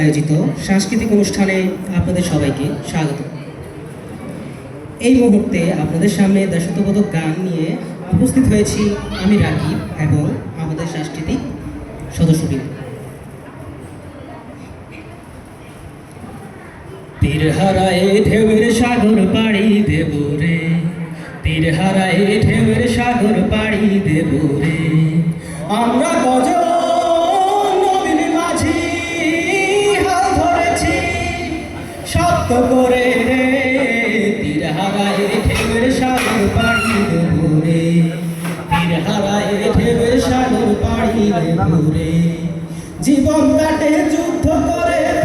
আয়োজিত সাংস্কৃতিক অনুষ্ঠানে আপনাদের সবাইকে স্বাগত। এই মুহূর্তে আপনাদের সামনে দেশাত্মবোধক গান নিয়ে উপস্থিত হয়েছি আমি রাকিব এবং আমাদের সাংস্কৃতিক সদস্যবৃন্দ। তীর হারায় ঢেউয়ের সাগর পাড়ি দেব রে। তীর হারায় ঢেউয়ের সাগর পাড়ি দেব রে। আমরা কজন জীবন কাটে যুদ্ধ করে।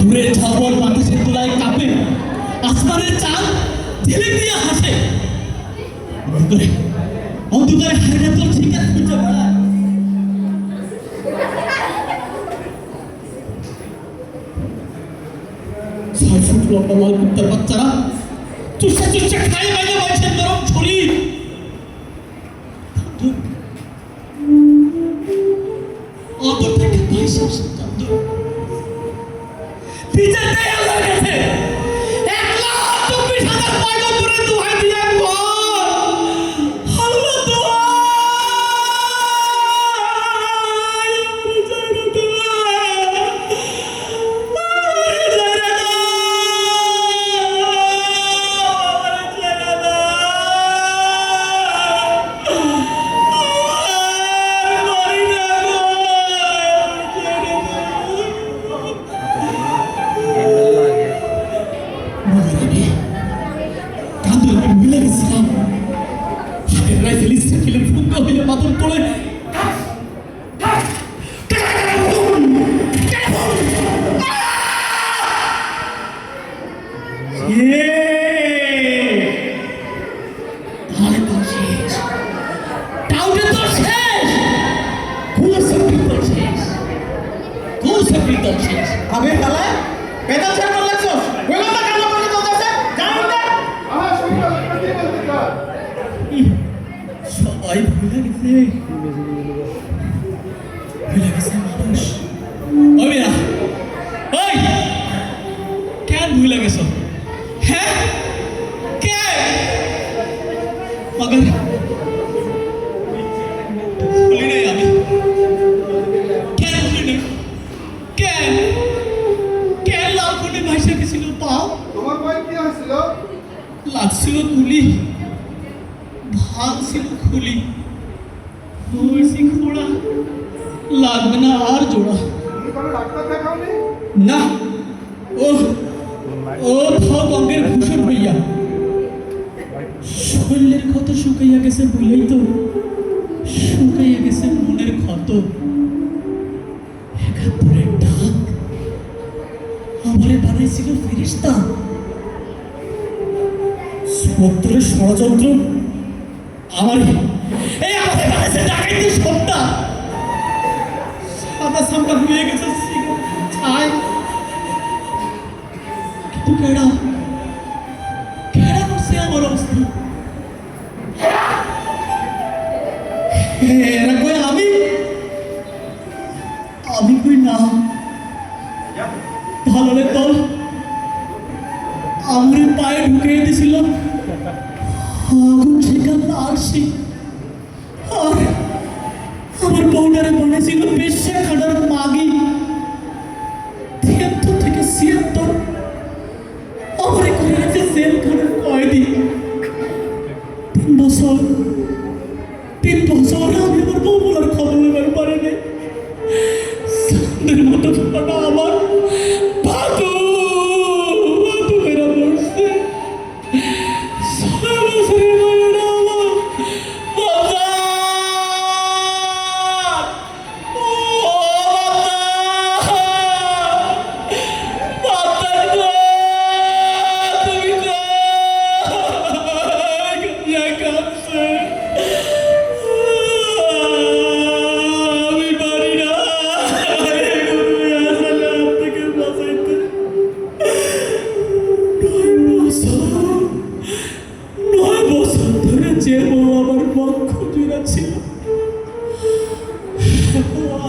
দূরের ঝাপল বাতাসের তোলায় কাঁপে, আসমানের চাঁদ ঢেলে দিয়ে হাসে। অন্ধকারে অন্ধকারে হাইরা তোর ঠিকানা খুঁজে বেড়ায় ছয় ফুট লম্বা কুত্তার বাচ্চারা চুষা চুষা খায় বাইরে বাইছে নরম ছড়ি থেকে পয়সা আসে কান্দ বিচার দেয় আল্লাহর কাছে ভুলে গেছে মানুষ ওই ওই কেন ভুলে গেছো হ্যাঁ কে? মগর ভুলি নাই আমি। কেন ভুলি নাই? কেন কেন লাভগুলি ভাইসা গেছিল পাও? তোমার কি হয়েছিল লাগছিল গুলি ভালো ছিল খুলি হয়েছি খোড়া লাগবে না আর জোড়া না ও ও ভাব অঙ্গের ভূষণ হইয়া শরীরের ক্ষত শুকাইয়া গেছে বলেই তো শুকাইয়া গেছে মনের ক্ষত একাত্তরের ডাক আমারে বানাইছিল ফেরিস্তা সত্তরের ষড়যন্ত্র আমার এই আমাদের বানাইছে ডাকাইতে সত্তা সাদা সামনা হয়ে গেছে ছাই। কিন্তু কেডা? কেডা করছে আমার অবস্থা? এরা কই আমি? আমি কই না? ভালো রে দল আমরে পায়ে ঢুকিয়ে দিছিল। আগুন লাল শিখ আর আমার বানাইছিল বেশ্যা খাটার মাগি। তিয়াত্তর থেকে ছিয়াত্তর। আমারে করে রেখে খাটার কয়েদি। তিন বছর তিন বছর আমি আমার বউ বলার খবর নেবার পারেনি। সামনের মতো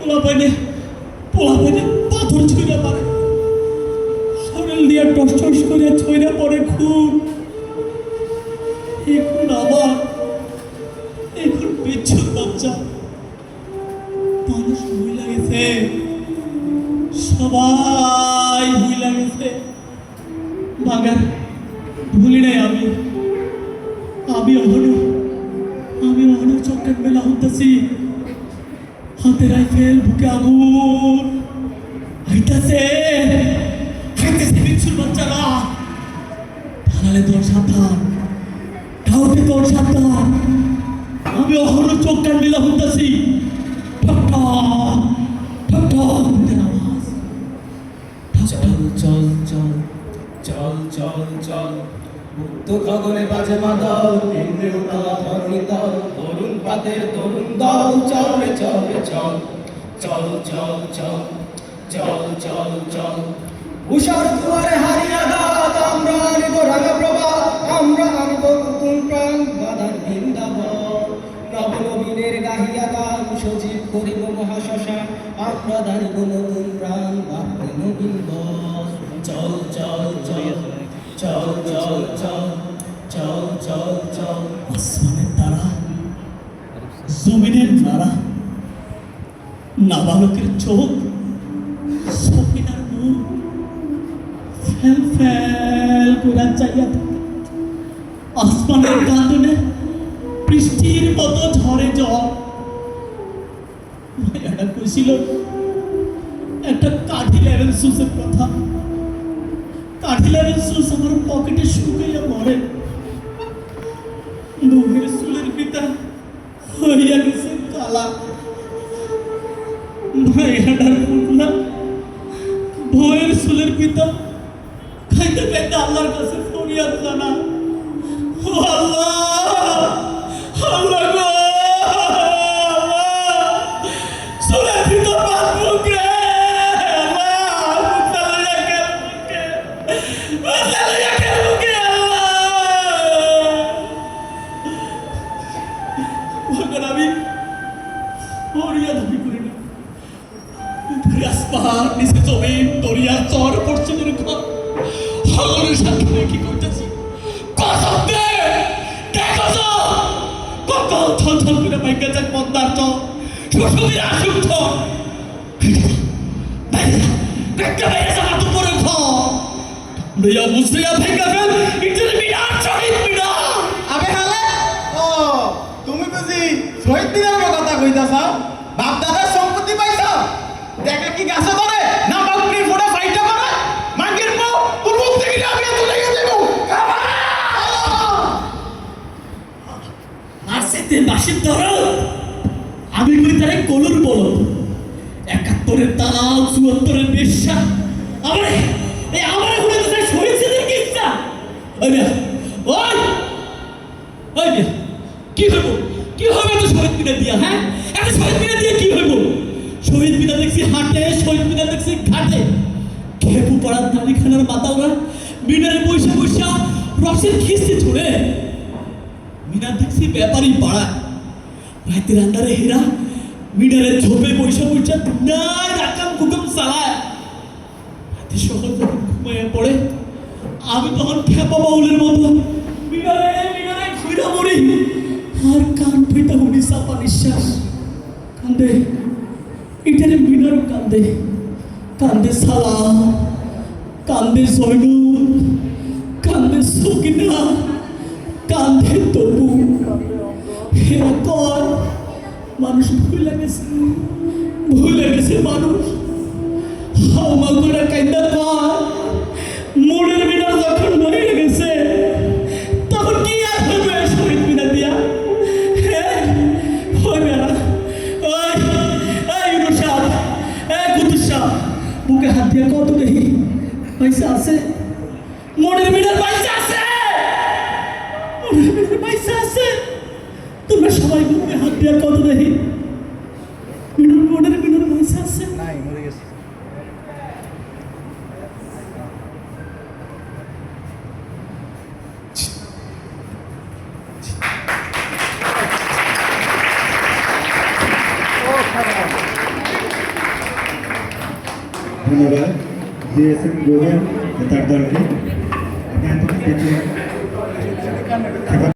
পোলা পাইনে পোলা পাইনে পাথর ছুঁড়ে পারে শরীর দিয়ে টস টস করে ছুঁড়ে পড়ে খুন। এখন আবার এখন বিচ্ছুর বাচ্চা। মানুষ ভুলে গেছে সবাই ভুলে গেছে বাগান ভুলি নাই আমি। আমি অহনো আমি অহনো চক্কের মেলা হতেছি। হাতে রাইফেল, বুকে আগুন হইতাছে হইতাছে বিচ্ছুর বাচ্চারা। থানালে তোর সাবধান। কাউকে তোর সাবধান। আমি মেলা হতেছি ঠক ঠক ঠক ঠক চল চল চল চল চল চল। মুক্ত গগনে বাজে মাদল নিম্নে উতলা ধরণী দল তরুণ পাতের তরুণ দল, চল রে চল রে, চল। চল চল চল চল চল চল। উষার দুয়ারে হারিয়া দাঁত আমরা আনিব রাঙা প্রভাত আমরা আনিব নতুন প্রাণ, বাধার বৃন্দাবন। নব নবীনের গাহিয়া গান, সজীব করিব মহাশ্মশান, আমরা দাঁড়িব নতুন প্রাণ বাপে নবীন বল। চল চল চল চল চল চল। নাবালকের চোখ সকিনার মুখ, ফেল ফেল করে চাইয়া আসমানের কাঁদনে বৃষ্টির মতো ঝরে জল। মায়াটা কইছিল একটা কাঠি লেভেল সুসের কথা। কাঠি লেভেল সুস আমার পকেটে শুকাইয়া মরে। বউয়ের চুলের পিতা হইয়া গেছে কালা। ভাইয়াটার পুতলা ভয়ের সুলের পিতা খাইতে খাইতে আল্লাহর কাছে ফরিয়াদ জানা আল্লাহ! আল্লাহ থল করে বাইকে যাক পদ্মার চ সুসুবির আসুক তো বাইরে একটা বাইরে যা তো পরে খ লইয়া মুসলিয়া ভেঙ্গা ফেল ইটের শহীদ বিরাট আবে হালে ও, তুমি বুঝি শহীদ দিনের কথা কইতাছ? বাপ দাদার সম্পত্তি পাইছ? দেখা কি গাছে সেতে বাসির ধরো। আমি কই তারে কলুর বলো। একাত্তরের তালাও চুয়াত্তরের বেশ্যা। আমারে এই আমারে হলে তো তাই শহীদ সেদের কি ইচ্ছা ওই মিয়া ওই ওই মিয়া কি হইব? কি হবে তো শহীদ মিনা দিয়া হ্যাঁ? একটা শহীদ মিনা দিয়ে কি হইব? শহীদ মিনা দেখছি হাটে, শহীদ মিনা দেখছি ঘাটে। খেপু পড়ার দাড়িখানার মাতাওরা মিনারে পয়সা পয়সা রসের খিস্তি ছুড়ে মিনার দেখছি ব্যাপারই পাড়া। রাতের আন্দারে হেরা মিনারের ঝোপে পয়সা পয়সা নাই রাকাম কুকুম চালায় রাতে সকাল যখন ঘুমাইয়া পড়ে, আমি তখন খেপা বাউলের মতো, মিনারে মিনারে ঘুরা মরি। আর কান ফিটা উনি চাপা নিঃশ্বাস। কান্দে, এটারে মিনারও কান্দে। কান্দে সালা, কান্দে জয়নুল, কান্দে সকিনা কান্দে তবু হেরা কর মানুষ ভুলে গেছে ভুলে গেছে মানুষ। হাওমা করে কান্দা কর যখন মরে গেছে তখন কি আর হবে শহীদ বিনা দিয়া? হ্যাঁ হবে না। ওই, এই ইউনুস সাহেব এই কুতুস বুকে হাত দিয়ে কত দেখি? পয়সা আছে? জিএসএম গোয়েন তার দলকে